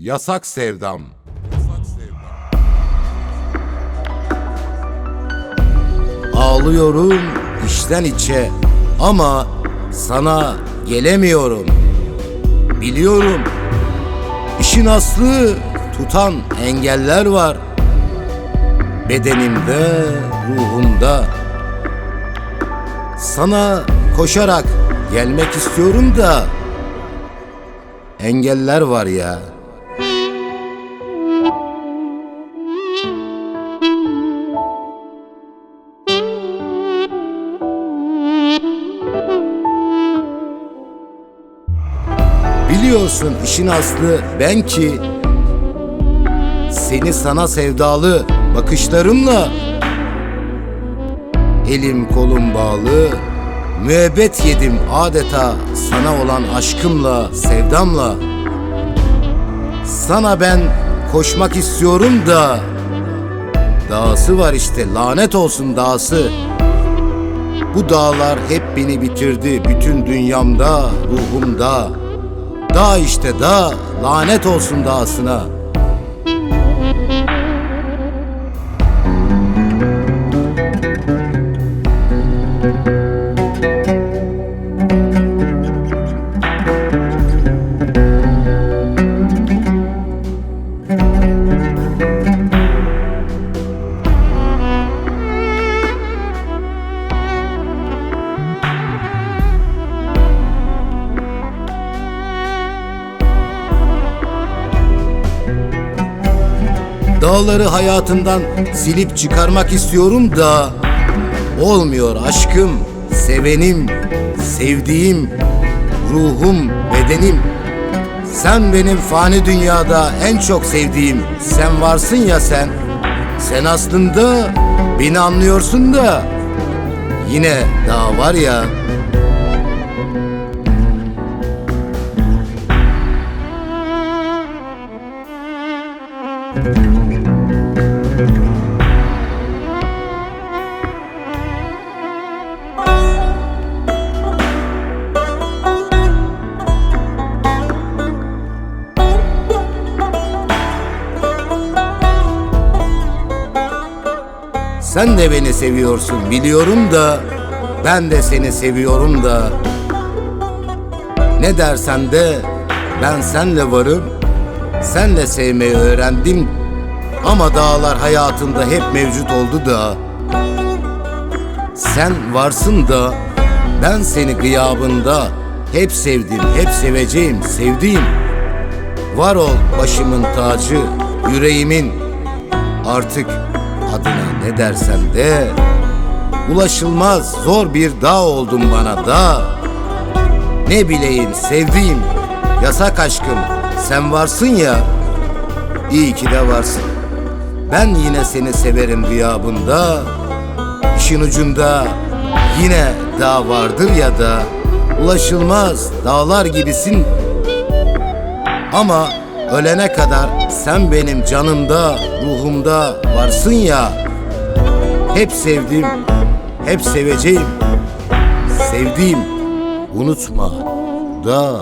Yasak sevdam. Ağlıyorum içten içe ama sana gelemiyorum. Biliyorum işin aslı tutan engeller var. Bedenimde, ruhumda. Sana koşarak gelmek istiyorum da engeller var ya. Biliyorsun işin aslı ben ki seni sana sevdalı bakışlarımla elim kolum bağlı müebbet yedim adeta sana olan aşkımla sevdamla. Sana ben koşmak istiyorum da dağısı var işte lanet olsun dağısı. Bu dağlar hep beni bitirdi bütün dünyamda ruhumda Dağ işte dağ, lanet olsun dağısına. Dağları hayatından silip çıkarmak istiyorum da olmuyor aşkım, sevenim, sevdiğim, ruhum, bedenim. Sen benim fani dünyada en çok sevdiğim. Sen varsın ya sen. Sen aslında beni anlıyorsun da yine daha var ya Sen de beni seviyorsun biliyorum da ben de seni seviyorum da. Ne dersen de ben senle varım Senle sevmeyi öğrendim ama dağlar hayatında hep mevcut oldu da. Sen varsın da ben seni gıyabında. Hep sevdim, hep seveceğim, sevdiğim. Var ol başımın tacı, yüreğimin. Artık adına ne dersen de. Ulaşılmaz zor bir dağ oldun bana da. Ne bileyim sevdiğim yasak aşkım sen varsın ya İyi ki de varsın Ben yine seni severim gıyabında İşin ucunda yine dağ vardır ya da Ulaşılmaz dağlar gibisin ama ölene kadar sen benim canımda, ruhumda varsın ya. Hep sevdim, hep seveceğim. Sevdiğim, unutma da